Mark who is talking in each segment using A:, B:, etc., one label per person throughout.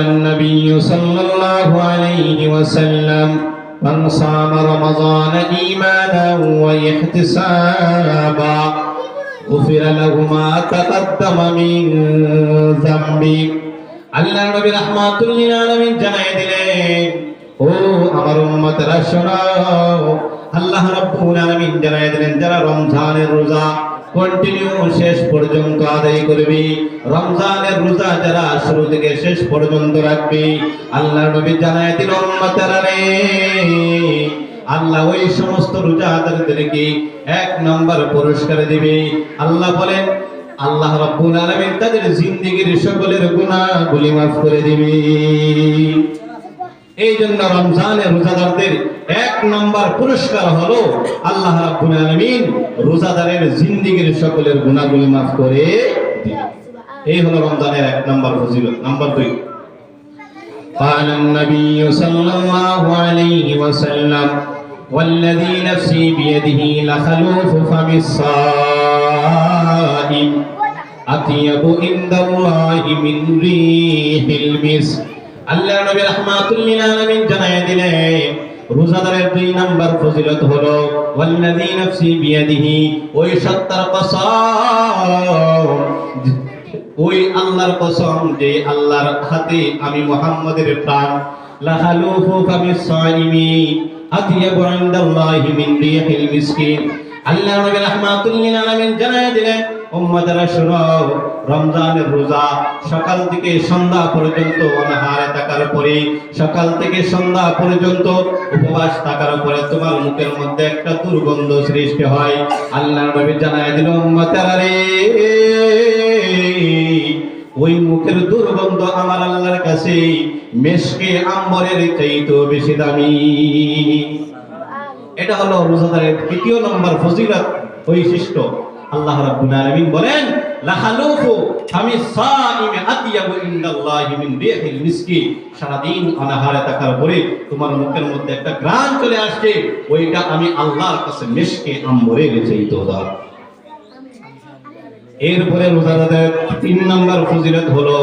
A: النبي صلى الله عليه وسلم من صام رمضان إيمانا واحتسابا غفر له ما تقدم من ذنبه আল্লাহ নবী রাহমাতুল লিল আলামিন জানাই দিলেন ও আমার উম্মতরা শোনাও আল্লাহ রাব্বুল আলামিন জানাই দিলেন যারা রমজানের রোজা কন্টিনিউ শেষ পর্যন্ত আদায় করবি। রমজানের রোজা যারা শুরু থেকে শেষ পর্যন্ত রাখবি আল্লাহ নবী জানাই দিল আল্লাহ ওই সমস্ত রোজাদারদেরকে এক নম্বর পুরস্কার দিবে? আল্লাহ বলেন, আল্লাহ রাব্বুল আলামিন তাদের জিন্দেগীর সকলের গুনাহগুলি মাফ করে দিবে। এই জন্য রমজানের রোজাদারদের এক নম্বর পুরস্কার হলো আল্লাহ রাব্বুল আলামিন রোজাদারের জিন্দেগীর সকলের গুনাহগুলি মাফ করে দিবে এই হলো রমজানের এক নম্বর ফজিলত নাম্বার দুই قال النبي صلى الله عليه وسلم والذي نفسي بيده لخلوف فم الصائم أطيب عند الله من ريح المسك আল্লাহ নবী রাহমাতুল লিল আলামিন জানায় দিলেন, রোজাদারের দুই নাম্বার ফজিলত হলো, ওয়াল্লাযী নাফসি বিয়াদিহি, ওই সত্তার কসম, ওই আল্লাহর কসম যে আল্লাহর হাতে আমি মুহাম্মাদের প্রাণ লাহালুফু ফামিস সাইমি আতিয়াবু ইনদাল্লাহি মিন রিহিল মিসকিন। আল্লাহ নবী রাহমাতুল লিল আলামিন জানায় দিলেন উম্মতরা শুনো রমজানের রোজা, সকাল থেকে সন্ধ্যা পর্যন্ত অনাহারে থাকার পরে সকাল থেকে সন্ধ্যা পর্যন্ত উপবাস থাকার পরে তোমার মুখের মধ্যে একটা দুর্গন্ধ সৃষ্টি হয়। আল্লাহ নবী জানায় দিল, উম্মতরা রে ওই মুখের দুর্গন্ধ আমার আল্লাহর কাছে মেশকে, আম্বরের চাইতো বেশি দামি। এটা হলো রোজাদারের তৃতীয় নম্বর ফজিলত, বৈশিষ্ট্য। আল্লাহ রাব্বুল আলামিন বলেন লাহালুফু আমি সাইমে আতিয়াবু ইনদাল্লাহি মিন রিহিল মিসকি। সারাদিন অনাহারে থাকার পরে তোমার মুখের মধ্যে একটা গ্রান চলে আসছে, ওইটা আমি আল্লাহর কাছে মেশকে আম্বরের চাইতো দাও। এরপরে রোজাদারের তিন নম্বর ফজিলত হলো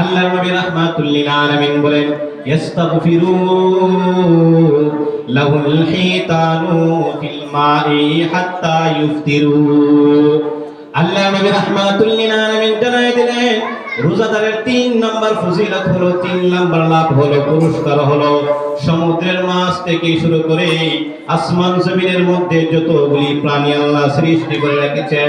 A: আল্লাহ নবী রাহমাতুল লিল আলামিন বলেন লাহুল হিতানু ফিল মাই হাত্তা ইফতিরু আল্লাহ দিলেন, রোজাদারের তিন নম্বর ফজিলত হলো, তিন নম্বর লাভ হলো, পুরস্কার হলো। সমুদ্রের মাছ থেকে শুরু করে আসমান জমিনের মধ্যে যতগুলি প্রাণী আল্লাহ সৃষ্টি করে রেখেছেন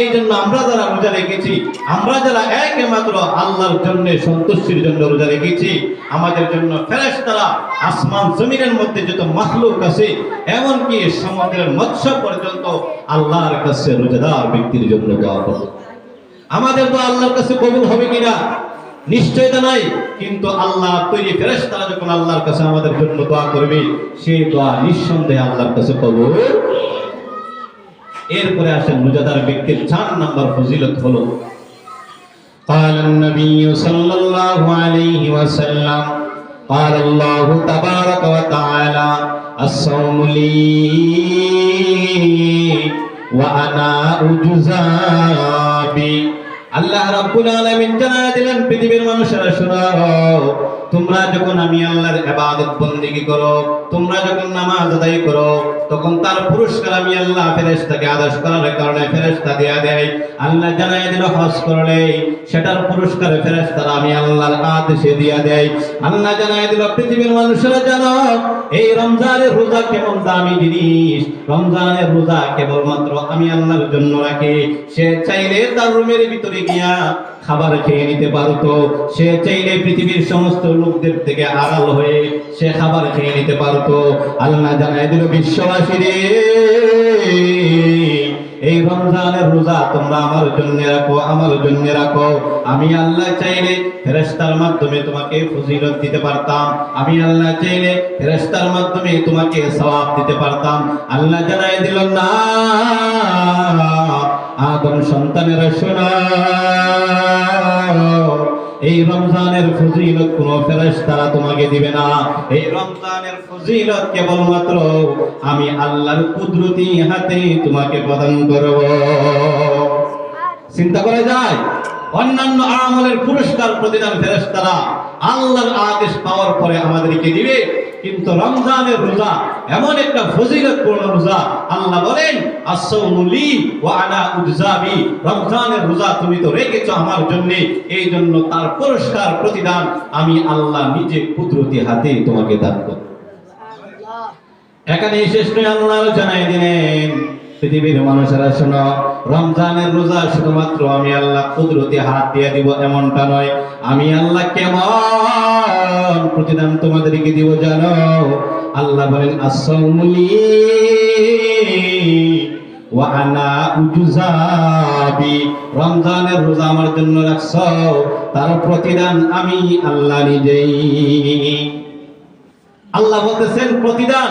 A: এই জন্য আমরা যারা রোজা রেখেছি, আমরা যারা একমাত্র আল্লাহর জন্য সন্তুষ্টির জন্য রোজা রেখেছি, আমাদের জন্য ফেরেশতারা আসমান জমিনের মধ্যে যত মাখলুক আছে, এমনকি সমুদ্রের মৎস্য পর্যন্ত আল্লাহর কাছে রোজাদার ব্যক্তির জন্য দোয়া করে আমাদের তো আল্লাহর কাছে কবুল হবে কিনা? নিশ্চয়তা নাই, কিন্তু আল্লাহ তৈরি ফেরেশতারা যখন আল্লাহর কাছে আমাদের জন্য দোয়া করবে, সেই দোয়া নিঃসন্দেহে আল্লাহর কাছে কবুল এরপরে আসেন রোজাদার ব্যক্তির চার নাম্বার ফজিলত হলো قال النبي صلى الله عليه وسلم قال الله تبارك وتعالى الصوم لي وأنا أجزى به আল্লাহ রাব্বুল আলামিন জানায় দিলেন পৃথিবীর মানুষেরা শোনাও তোমরা যখন আমি আল্লাহর ইবাদত বন্দেগি করো, তোমরা যখন নামাজ আদায় করো, তখন তার পুরস্কার আমি আল্লাহ ফেরেশতাকে আদেশ করার কারণে ফেরেশতা দেয়া দেয়। আল্লাহ জানায় দিল, হজ করলে সেটার পুরস্কার ফেরেশতারা আমি আল্লাহর আদেশে দিয়া দেয়। আল্লাহ জানায় দিল, পৃথিবীর মানুষেরা জানো, এই রমজানের রোজা কেমন দামি জিনিস? রমজানের রোজা কেবলমাত্র আমি আল্লাহর জন্য রাখি। সে চাইলে তার রুমের ভিতরে গিয়া খাবার খেয়ে নিতে পারতো। সে চাইলে পৃথিবীর সমস্ত লোকদের থেকে আড়াল হয়ে সে খাবার খেয়ে নিতে পারতো। আল্লাহ জানাই দিল বিশ্ববাসী রে এই রমজানের রোজা তোমরা আমার জন্য রাখো, আমার জন্য রাখো। আমি আল্লাহ চাইলে ফেরেশতার মাধ্যমে তোমাকে ফজিলত দিতে পারতাম। আমি আল্লাহ চাইলে ফেরেশতার মাধ্যমে তোমাকে সওয়াব দিতে পারতাম। আল্লাহ জানাই দিল, না আদম সন্তানেরা এই রমজানের ফজিলত কোন ফেরেশতারা তোমাকে দিবে না। এই রমজানের ফজিলত কেবলমাত্র আমি আল্লাহর কুদরতি হাতে তোমাকে প্রদান করব। চিন্তা করা যায়? অন্যান্য আমলের পুরস্কার প্রতিদান ফেরেশতারা আল্লাহর আদেশ পাওয়ার পরে আমাদেরকে দিবে। কিন্তু রমজানের রোজা এমন একটা ফজিলতপূর্ণ রোজা। আল্লাহ বলেন আসসাউমুলি ওয়া আনা উজজাবি। রমজানের রোজা তুমি তো রেখেছ আমার জন্য। এই জন্য তার পুরস্কার প্রতিদান আমি আল্লাহ নিজে কুদরতি হাতে তোমাকে দান করব। এখানে শেষ নয় আল্লাহ জানাই দিলেন পৃথিবীর মানুষেরা শোনো রমজানের রোজা শুধুমাত্র আমি আল্লাহ কুদরতি হাত দিয়ে দিব এমনটা নয়। আমি আল্লাহ কেমন প্রতিদান তোমাদেরকে দিব জানো? আল্লাহ বলেন উজুজাবি। রমজানের রোজা আমার জন্য রাখছ, তার প্রতিদান আমি আল্লাহ নিজেই। আল্লাহ বলতেছেন, প্রতিদান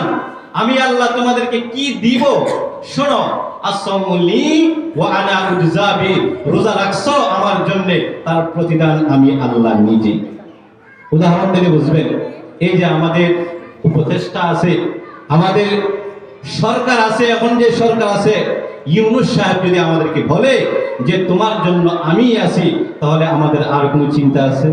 A: আমি আল্লাহ তোমাদেরকে কি দিব? শোনো আসসামুলি ওয়া আনা উজজাবি, রোজা রাখছো আমার জন্য, তার প্রতিদান আমি আল্লাহ নিজে। উদাহরণ দিলে বুঝবেন, এই যে আমাদের উপদেষ্টা আছে, আমাদের সরকার আছে, এখন যে সরকার আছে, ইউনুস সাহেব যদি আমাদেরকে বলে যে তোমার জন্য আমি আছি, তাহলে আমাদের আর কোনো চিন্তা আছে?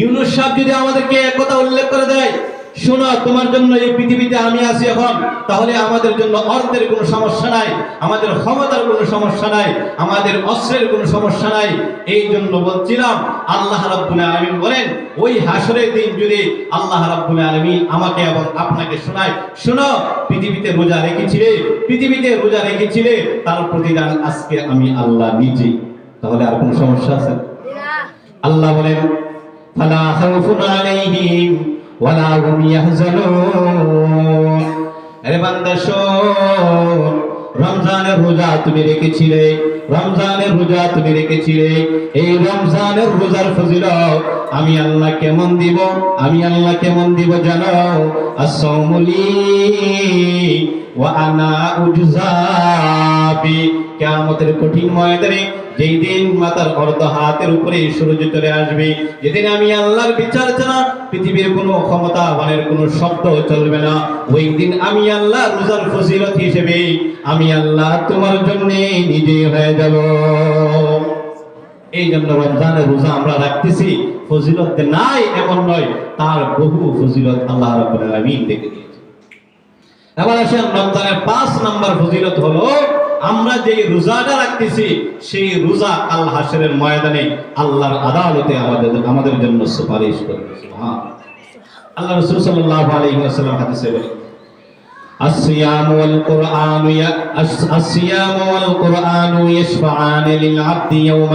A: ইউনুস সাহেব যদি আমাদেরকে এক কথা উল্লেখ করে দেয় শোনো তোমার জন্য এই পৃথিবীতে আমি আছি এখন। তাহলে আমাদের জন্য অর্থের কোনো সমস্যা নাই আমাদের ক্ষমতার কোনো সমস্যা নাই আমাদের অস্ত্রের কোনো সমস্যা নাই। এই জন্য বলছিলাম আল্লাহ রাব্বুল আলামিন বলেন ওই হাসরের দিন যদি আল্লাহ রাব্বুল আলামিন আমাকে এবং আপনাকে শোনায় শোনো পৃথিবীতে রোজা রেখেছিলে পৃথিবীতে রোজা রেখেছিলে তার প্রতিদান আজকে আমি আল্লাহ নিজে তাহলে আর কোনো সমস্যা আছে? আল্লাহ বলেন ফালা খাউফুন আলাইহিম ওয়ালা হুম ইয়াহজানুন আরে বান্দা, শোন, রমজানের রোজা তুমি রেখেছিলে, রমজানের রোজা তুমি রেখেছিলে। এই রমজানের রোজার ফজিলত আমি আল্লাহ কেমন দিব? আমি আল্লাহ কেমন দিব জানো? আসসামুলি ওয়া আনা উজজাবি কিয়ামতের কঠিন ময়দানে যেই দিন মাতার অর্ধ হাতের উপরে সূর্য চলে আসবে, যেদিন আমি আল্লাহর বিচার ছাড়া পৃথিবীর কোনো ক্ষমতা বানের কোনো শব্দ চলবে না, ওই দিন আমি আল্লাহ রোজার ফজিলত হিসেবে আমি আল্লাহ তোমার জন্য নিজে হয়ে যাব। এই জন্য রমজানের রোজা আমরা রাখতেছি, ফজিলত নাই, এমন নয়, তার বহু ফজিলত আল্লাহ রাব্বুল আলামিন দেখে দিয়েছে এবার আসেন রমজানের পাঁচ নাম্বার ফজিলত হলো আমরা যে রোজাটা রাখতেছি সেই রোজা আল হাসরের ময়দানে আল্লাহর আদালতে আমাদের আমাদের জন্য সুপারিশ করবে সুবহান আল্লাহ রাসূল সাল্লাল্লাহু আলাইহি ওয়াসাল্লাম হাদিসে বলেন الصيام والقرآن ي... الس- الصيام والقرآن يشفعان للعبد يوم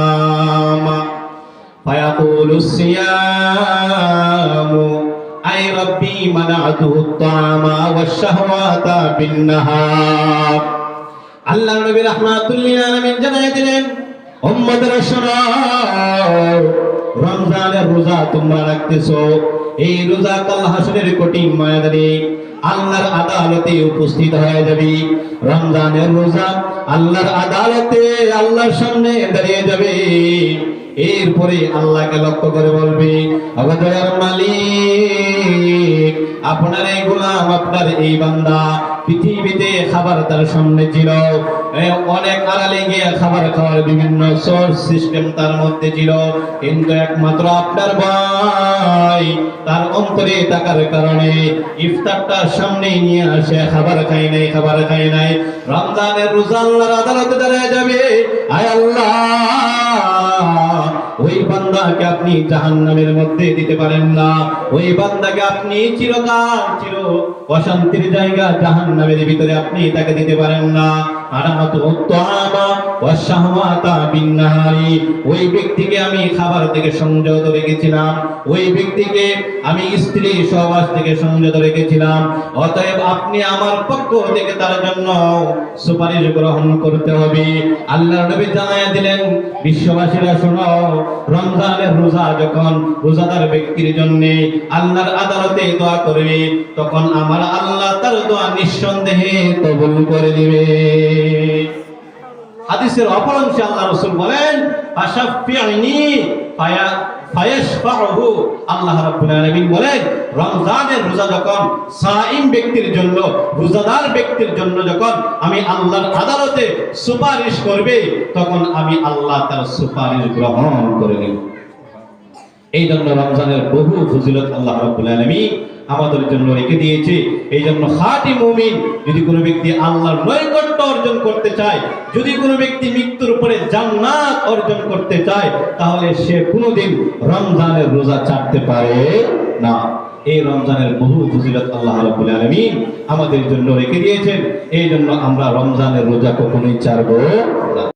A: القيامة فيقول الصيام أي ربي منعته الطعام والشهوات بالنهار আল্লাহ নবী রাহমাতুল্লিল আলামিন জানাই দিলেন উম্মতের শোনো রমজানের রোজা তোমরা রাখতেছো এই রোজা কাল হাসরের কঠিন ময়দানে আল্লাহর আদালতে উপস্থিত হয়ে যাবে। রমজানের রোজা আল্লাহর আদালতে আল্লাহর সামনে দাঁড়িয়ে যাবে। এরপরে আল্লাহকে লক্ষ্য করে বলবে অগদয়ার মালিক, আপনার এই গোলাম আপনার এই বান্দা পৃথিবীতে খাবার তার সামনে ছিল। অনেক আড়ালে গিয়ে খাবার খাওয়ার বিভিন্ন সোর্স সিস্টেম তার মধ্যে ছিল। কিন্তু একমাত্র আপনার ভাই তার অন্তরে থাকার কারণে ইফতারটা সামনে নিয়ে আসে, খাবার খাই নাই, খাবার খাই নাই। রমজানের রোজা আল্লাহর আদালতে দাঁড়ায় যাবে। আয় আল্লাহ, ওই বান্দাকে আপনি জাহান্নামের মধ্যে দিতে পারেন না। ওই বান্দাকে আপনি চিরকাল, চির অশান্তির জায়গা জাহান্নামের ভিতরে আপনি তাকে দিতে পারেন না। ওই ব্যক্তিকে আমি খাবার থেকে রেখেছিলাম। ওই আমি স্ত্রী সহবাস থেকে অতএব আপনি আমার পক্ষ থেকে তার জন্য সুপারিশ গ্রহণ করতে হবে। আল্লাহ নবী জানায় দিলেন, বিশ্ববাসীরা শোনো, রমজানের রোজা যখন রোজাদার ব্যক্তির জন্য আল্লাহর আদালতে দোয়া করবে, তখন আমার আল্লাহ তার দোয়া নিঃসন্দেহে কবুল করে দিবে হাদিসের অপর অংশে আল্লাহ রসুল বলেন বলেন রোজা যখন সাইম ব্যক্তির জন্য, রোজাদার ব্যক্তির জন্য যখন আমি আল্লাহর আদালতে সুপারিশ করবে, তখন আমি আল্লাহ তার সুপারিশ গ্রহণ করে নেব। এই জন্য রমজানের বহু ফজিলত আল্লাহ রাব্বুল আমাদের জন্য রেখে দিয়েছে। এই জন্য খাঁটি মুমিন যদি কোনো ব্যক্তি আল্লাহর নৈকট্য অর্জন করতে চায়, যদি কোনো ব্যক্তি মৃত্যুর পরে জান্নাত অর্জন করতে চায়, তাহলে সে কোনোদিন রমজানের রোজা ছাড়তে পারে না। এই রমজানের বহু ফজিলত আল্লাহ রাব্বুল আলামিন আমাদের জন্য রেখে দিয়েছেন। এই জন্য আমরা রমজানের রোজা কখনোই ছাড়বো না।